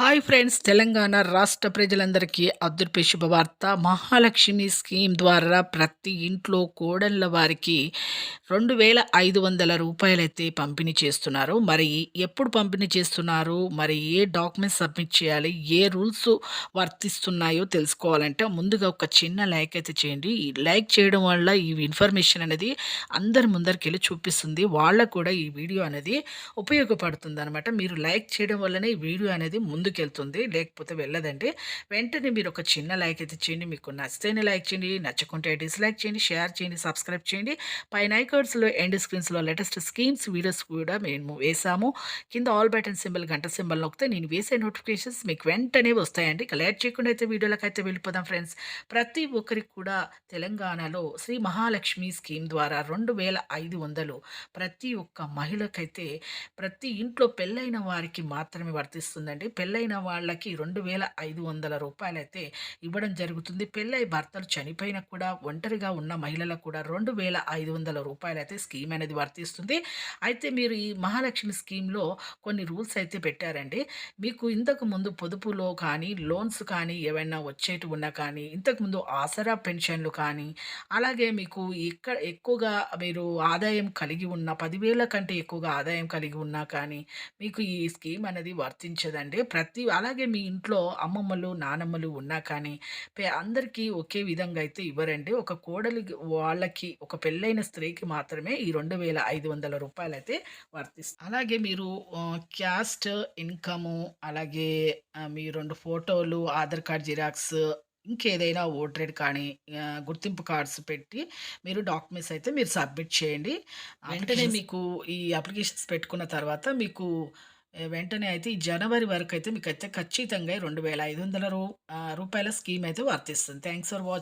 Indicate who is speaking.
Speaker 1: Hi friends Telangana రాష్ట్ర ప్రజలందరికీ అదృపే శుభవార్త. మహాలక్ష్మి స్కీమ్ ద్వారా ప్రతి ఇంట్లో కోడళ్ళ వారికి రెండు వేల ఐదు వందల రూపాయలైతే పంపిణీ చేస్తున్నారు. మరి ఎప్పుడు పంపిణీ చేస్తున్నారు? మరి ఏ డాక్యుమెంట్స్ సబ్మిట్ చేయాలి? ఏ రూల్స్ వర్తిస్తున్నాయో తెలుసుకోవాలంటే ముందుగా ఒక చిన్న లైక్ అయితే చేయండి. ఈ లైక్ చేయడం వల్ల ఈ ఇన్ఫర్మేషన్ అనేది అందరి ముందరికి వెళ్ళి చూపిస్తుంది. వాళ్ళకు కూడా ఈ వీడియో అనేది ఉపయోగపడుతుంది అనమాట మీరు లైక్ చేయడం వల్లనే ఈ వీడియో అనేది ముందు ముందుకెళ్తుంది లేకపోతే వెళ్ళదండి. వెంటనే మీరు ఒక చిన్న లైక్ అయితే చేయండి. మీకు నచ్చితేనే లైక్ చేయండి. నచ్చకుంటే డిస్లైక్ చేయండి. షేర్ చేయండి. సబ్స్క్రైబ్ చేయండి. పైన ఐకార్డ్స్లో ఎండ్ స్క్రీన్స్లో లేటెస్ట్ స్కీమ్స్ వీడియోస్ కూడా మేము వేసాము కింద ఆల్ బటన్ సింబల్ గంట సింబల్ నొక్కితే నేను వేసే నోటిఫికేషన్స్ మీకు వెంటనే వస్తాయండి. ఇక లేట్ చేయకుండా అయితే వీడియోలకు అయితే వెళ్ళిపోదాం ఫ్రెండ్స్. ప్రతి ఒక్కరికి కూడా తెలంగాణలో శ్రీ మహాలక్ష్మి స్కీమ్ ద్వారా రెండు వేల ఐదు వందలు ప్రతి ఒక్క మహిళకైతే ప్రతి ఇంట్లో పెళ్ళైన వారికి మాత్రమే వర్తిస్తుందండి. పెళ్ళైన వాళ్ళకి రెండు వేల ఐదు వందల రూపాయలైతే ఇవ్వడం జరుగుతుంది. పెళ్ళై భర్తలు చనిపోయినా కూడా ఒంటరిగా ఉన్న మహిళలకు కూడా రెండు వేల ఐదు వందల రూపాయలైతే స్కీమ్ అనేది వర్తిస్తుంది. అయితే మీరు ఈ మహాలక్ష్మి స్కీమ్లో కొన్ని రూల్స్ అయితే పెట్టారండి. మీకు ఇంతకు ముందు పొదుపులో కానీ లోన్స్ కానీ ఏవైనా వచ్చేటి ఉన్నా కానీ ఇంతకుముందు ఆసరా పెన్షన్లు కానీ అలాగే మీకు ఇక్కడ ఎక్కువగా మీరు ఆదాయం కలిగి ఉన్న పదివేల కంటే ఎక్కువగా ఆదాయం కలిగి ఉన్నా కానీ మీకు ఈ స్కీమ్ అనేది వర్తించదండి. ప్రతి అలాగే మీ ఇంట్లో అమ్మమ్మలు నానమ్మలు ఉన్నా కానీ పే- అందరికీ ఒకే విధంగా అయితే ఇవ్వరండి. ఒక కోడలి వాళ్ళకి ఒక పెళ్ళైన స్త్రీకి మాత్రమే ఈ రెండు వేల ఐదు వందల రూపాయలు అయితే వర్తిస్తుంది అలాగే మీరు క్యాస్ట్ ఇన్కము అలాగే మీ రెండు ఫోటోలు ఆధార్ కార్డ్ జిరాక్స్ ఇంకేదైనా ఓటరేడ్ కానీ గుర్తింపు కార్డ్స్ పెట్టి మీరు డాక్యుమెంట్స్ అయితే మీరు సబ్మిట్ చేయండి. వెంటనే మీకు ఈ అప్లికేషన్స్ పెట్టుకున్న తర్వాత మీకు వెంటనే అయితే ఈ జనవరి వరకు అయితే మీకు అయితే ఖచ్చితంగా రెండు వేల ఐదు వందల రూ రూపాయల స్కీమ్ అయితే వర్తిస్తుంది. Thanks for watching